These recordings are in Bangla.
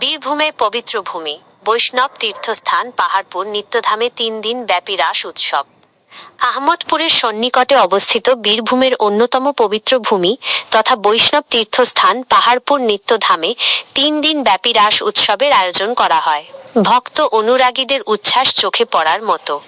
বীরভূমের পবিত্র ভূমি, বৈষ্ণব তীর্থস্থান, পাহাড়পুর, নিত্যধামে তিন দিন ব্যাপী রাস উৎসব। আহমদপুরের সন্নিকটে অবস্থিত বীরভূমের অন্যতম পবিত্র ভূমি তথা বৈষ্ণব তীর্থস্থান, পাহাড়পুর, নিত্যধামে তিন দিন ব্যাপী রাস উৎসবের আয়োজন করা হয়। ভক্ত অনুরাগীদের উচ্ছ্বাস চোখে পড়ার মতো।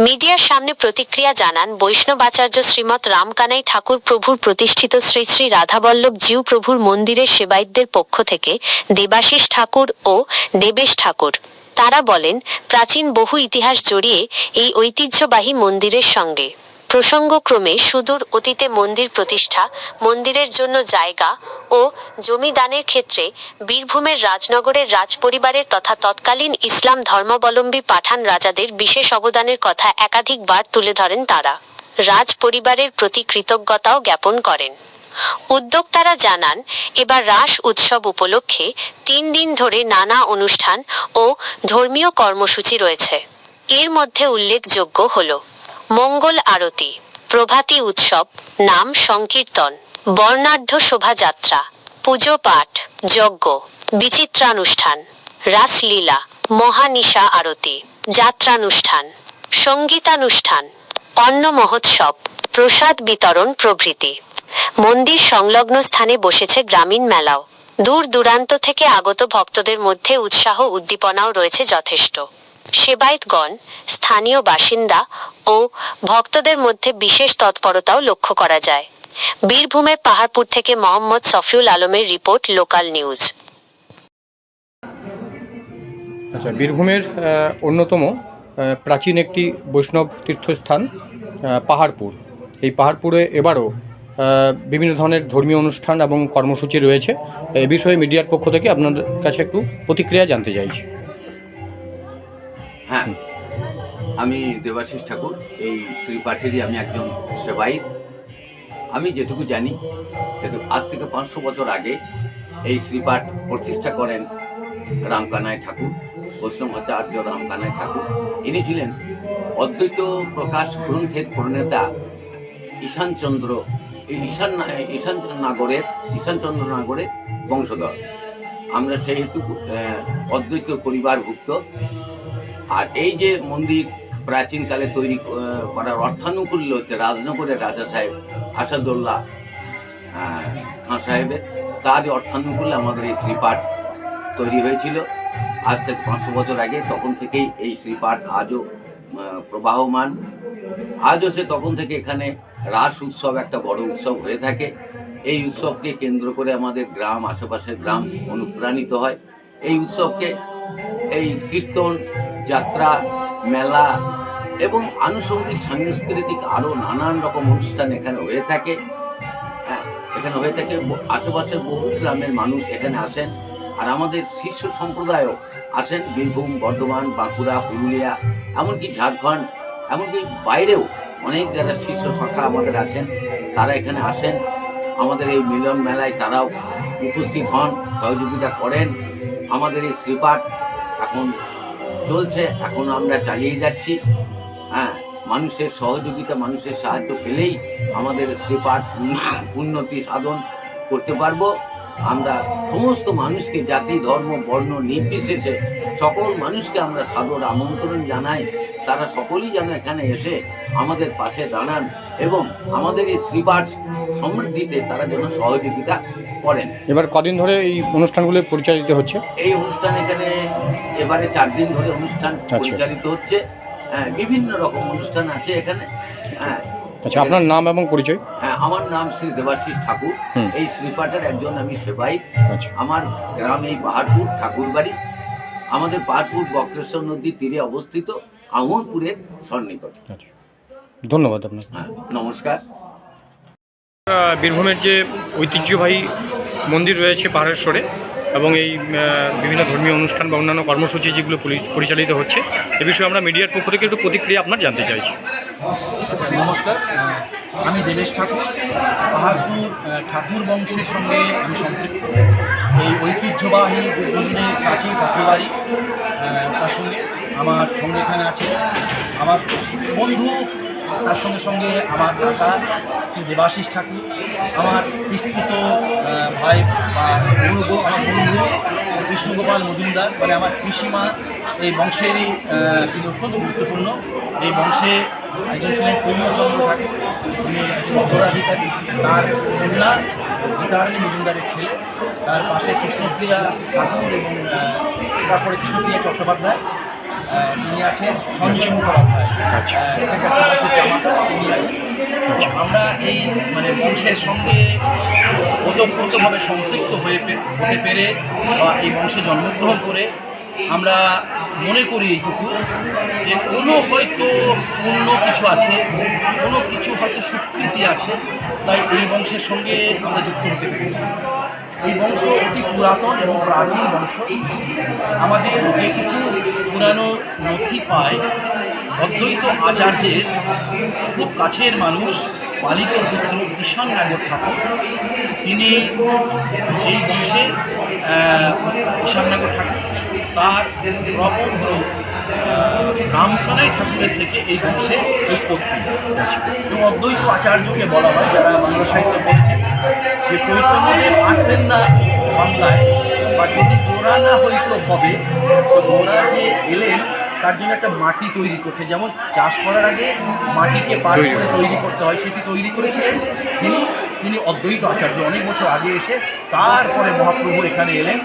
মিডিয়ার সামনে প্রতিক্রিয়া জানান বৈষ্ণবাচার্য শ্রীমৎ রামকানাই ঠাকুর প্রভুর প্রতিষ্ঠিত শ্রী শ্রী রাধাবল্লভ জিউ প্রভুর মন্দিরের সেবায়তদের পক্ষ থেকে দেবাশিস ঠাকুর ও দেবেশ ঠাকুর। তারা বলেন, প্রাচীন বহু ইতিহাস জড়িয়ে এই ঐতিহ্যবাহী মন্দিরের সঙ্গে প্রসঙ্গক্রমে সুদূর অতীতে মন্দির প্রতিষ্ঠা, মন্দিরের জন্য জায়গা ও জমিদানের ক্ষেত্রে বীরভূমের রাজনগরের রাজপরিবারের তথা তৎকালীন ইসলাম ধর্মাবলম্বী পাঠান রাজাদের বিশেষ অবদানের কথা একাধিকবার তুলে ধরেন তারা। রাজ পরিবারের প্রতি কৃতজ্ঞতাও জ্ঞাপন করেন। উদ্যোক্তারা জানান, এবার রাস উৎসব উপলক্ষে তিন দিন ধরে নানা অনুষ্ঠান ও ধর্মীয় কর্মসূচি রয়েছে। এর মধ্যে উল্লেখযোগ্য হল মঙ্গল আরতি, প্রভাতী উৎসব, নাম সংকীর্তন, বর্ণাঢ্য শোভাযাত্রা, পুজো পাঠ, যজ্ঞ, বিচিত্রানুষ্ঠান, রাসলীলা, মহানিশা আরতি, যাত্রানুষ্ঠান, সঙ্গীতানুষ্ঠান, অন্ন মহোৎসব, প্রসাদ বিতরণ প্রভৃতি। মন্দির সংলগ্ন স্থানে বসেছে গ্রামীণ মেলাও। দূর দূরান্ত থেকে আগত ভক্তদের মধ্যে উৎসাহ উদ্দীপনাও রয়েছে যথেষ্ট। সেবায়তগণ, স্থানীয় বাসিন্দা ও ভক্তদের মধ্যে বিশেষ তৎপরতাও লক্ষ্য করা যায়। বীরভূমের পাহাড়পুর থেকে মোহাম্মদ সফিউল আলমের রিপোর্ট, লোকাল নিউজ। আচ্ছা বীরভূমের অন্যতম প্রাচীন একটি বৈষ্ণব তীর্থস্থান পাহাড়পুর। এই পাহাড়পুরে এবারও বিভিন্ন ধরনের ধর্মীয় অনুষ্ঠান এবং কর্মসূচি রয়েছে। এ বিষয়ে মিডিয়ার পক্ষ থেকে আপনাদের কাছে একটু প্রতিক্রিয়া জানতে চাইছি। হ্যাঁ আমি দেবাশিস ঠাকুর, এই শ্রীপাঠেরই আমি একজন সেবায়িত। আমি যেটুকু জানি সেটু আজ থেকে পাঁচশো বছর আগে এই শ্রীপাঠ প্রতিষ্ঠা করেন রামকানায় ঠাকুর বৈষ্ণবাচার্য রামকানায় ঠাকুর। ইনি ছিলেন অদ্বৈত প্রকাশ গ্রন্থের প্রণেতা ঈশানচন্দ্র এই ঈশান ঈশান নাগরের ঈশানচন্দ্র নাগরের বংশধর। আমরা সেহেতু অদ্বৈত পরিবারভুক্ত। আর এই যে মন্দির প্রাচীনকালে তৈরি করার অর্থানুকূল্য হচ্ছে রাজনগরের রাজা সাহেব আসাদুল্লাহ খাঁ সাহেবের তারই অর্থানুকূল্যে আমাদের এই শ্রীপাঠ তৈরি হয়েছিল। আজ থেকে পাঁচশো বছর আগে, তখন থেকেই এই শ্রীপাঠ আজও প্রবাহমান। আজও সে তখন থেকে এখানে রাস উৎসব একটা বড় উৎসব হয়ে থাকে। এই উৎসবকে কেন্দ্র করে আমাদের গ্রাম, আশেপাশের গ্রাম অনুপ্রাণিত হয়। এই উৎসবকে এই কীর্তন যাত্রা, মেলা এবং আনুষঙ্গিক সাংস্কৃতিক আরও নানান রকম অনুষ্ঠান এখানে হয়ে থাকে। হ্যাঁ এখানে হয়ে থাকে আশেপাশের বহু গ্রামের মানুষ এখানে আসেন। আর আমাদের শীর্ষ সম্প্রদায়ও আসেন। বীরভূম, বর্ধমান, বাঁকুড়া, পুরুলিয়া, এমনকি ঝাড়খণ্ড, এমনকি বাইরেও অনেক যারা শীর্ষ শাখা আমাদের আছেন, তারা এখানে আসেন। আমাদের এই মিলন মেলায় তারাও উপস্থিত হন, সহযোগিতা করেন। আমাদের এই শ্রীপাঠ এখন চলছে, এখন আমরা চালিয়ে যাচ্ছি। হ্যাঁ মানুষের সহযোগিতা, মানুষের সাহায্য পেলেই আমাদের শ্রীপাঠ উন্নতি সাধন করতে পারব। আমরা সমস্ত মানুষকে, জাতি, ধর্ম, বর্ণ নির্বিশেষে সকল মানুষকে আমরা সাদর আমন্ত্রণ জানাই। তারা সকলেই যেন এখানে এসে আমাদের পাশে দাঁড়ান এবং আমাদের এই শ্রীপাঠ সমৃদ্ধিতে তারা যেন সহযোগিতা করেন। এবার কদিন ধরে এই অনুষ্ঠানগুলো পরিচালিত হচ্ছে? এই অনুষ্ঠান এখানে এবারে চার দিন ধরে অনুষ্ঠান আচ্ছা। পরিচালিত হচ্ছে। হ্যাঁ, বিভিন্ন রকম অনুষ্ঠান আছে এখানে। হ্যাঁ। আচ্ছা আপনার নাম এবং পরিচয়? হ্যাঁ, আমার নাম শ্রী দেবাশিস ঠাকুর। এই শ্রীপাঠের একজন আমি সেবাই। আচ্ছা। আমার গ্রাম এই পাহাড়পুর ঠাকুরবাড়ি। আমাদের পাহাড়পুর বক্রেশ্বর নদীর তীরে অবস্থিত। আহমদপুরের সন্নিকট। আচ্ছা। ধন্যবাদ আপনাকে। হ্যাঁ নমস্কার। বীরভূমের যে ঐতিহ্যবাহী মন্দির রয়েছে পাহাড়েশ্বরে এবং এই বিভিন্ন ধর্মীয় অনুষ্ঠান বা অন্যান্য কর্মসূচি যেগুলো পরিচালিত হচ্ছে এ বিষয়ে আমরা মিডিয়ার পক্ষ থেকে একটু প্রতিক্রিয়া আপনার জানতে চাইছি। আচ্ছা, নমস্কার। আমি দেবেশ ঠাকুর। পাহাড়পুর ঠাকুর বংশের সঙ্গে আমি সম্পৃক্ত। এই ঐতিহ্যবাহী দীর্ঘদিনের প্রাচীন ঠাকুরবাড়ি তার সঙ্গে আমার সঙ্গে এখানে আছে। আমার বন্ধু, তার সঙ্গে সঙ্গে আমার কাকা শ্রী দেবাশিস ঠাকুর, আমার বিস্তৃত ভাই বা বউ- আমার বন্ধু কৃষ্ণগোপাল মজুমদার মানে আমার পিসিমা, এই বংশেরই তিনি অত্যন্ত গুরুত্বপূর্ণ। এই বংশে একজন ছিলেন পূর্ণচন্দ্র ঠাকুর তিনি একজন উত্তরাধিকারী। তার কন্যা গীতারানী মজুমদারের ছেলে। তার পাশে কৃষ্ণপ্রিয়া ঠাকুর এবং তারপরে কৃষ্ণপ্রিয়া চট্টোপাধ্যায়। তিনি আছেন সঞ্জয় মুখোপাধ্যায়। আচ্ছা। আমরা এই মানে বংশের সঙ্গে ওতপ্রোতভাবে সম্পৃক্ত হয়ে হতে পেরে বা এই বংশে জন্মগ্রহণ করে আমরা মনে করি এইটুকু যে কোনো হয়তো অন্য কিছু আছে কোনো কিছু হয়তো স্বীকৃতি আছে তাই এই বংশের সঙ্গে আমরা যুক্ত হতে পেরেছি। এই বংশ অতি পুরাতন এবং প্রাচীন বংশ। আমাদের যেটুকু পুরানো নথি পায়, অদ্বৈত আচার্যের খুব কাছের মানুষ, পালিত পুত্র ঈশান নাগর ঠাকুর। তিনি এই বংশে ঈশান নাগর ঠাকুর তার প্রবল হল রামকানাই ঠাকুরের থেকে এই বংশের উৎপত্তি এবং অদ্বৈত আচার্যকে বলা হয় যারা বাংলা সাহিত্য পড়েছেন যে চৈতন্যদেব আসবেন না বাংলায় বা যদি গোড়া না হইতো হবে তো গোড়া যে এলেন তার জন্য একটা মাটি তৈরি করতে। যেমন চাষ করার আগে মাটিকে পার করে। তৈরি করতে হয় সেটি তৈরি করেছিলেন তিনি। তিনি অদ্বৈত আচার্য অনেক বছর আগে এসে তারপরে মহাপ্রভু এখানে এলেন।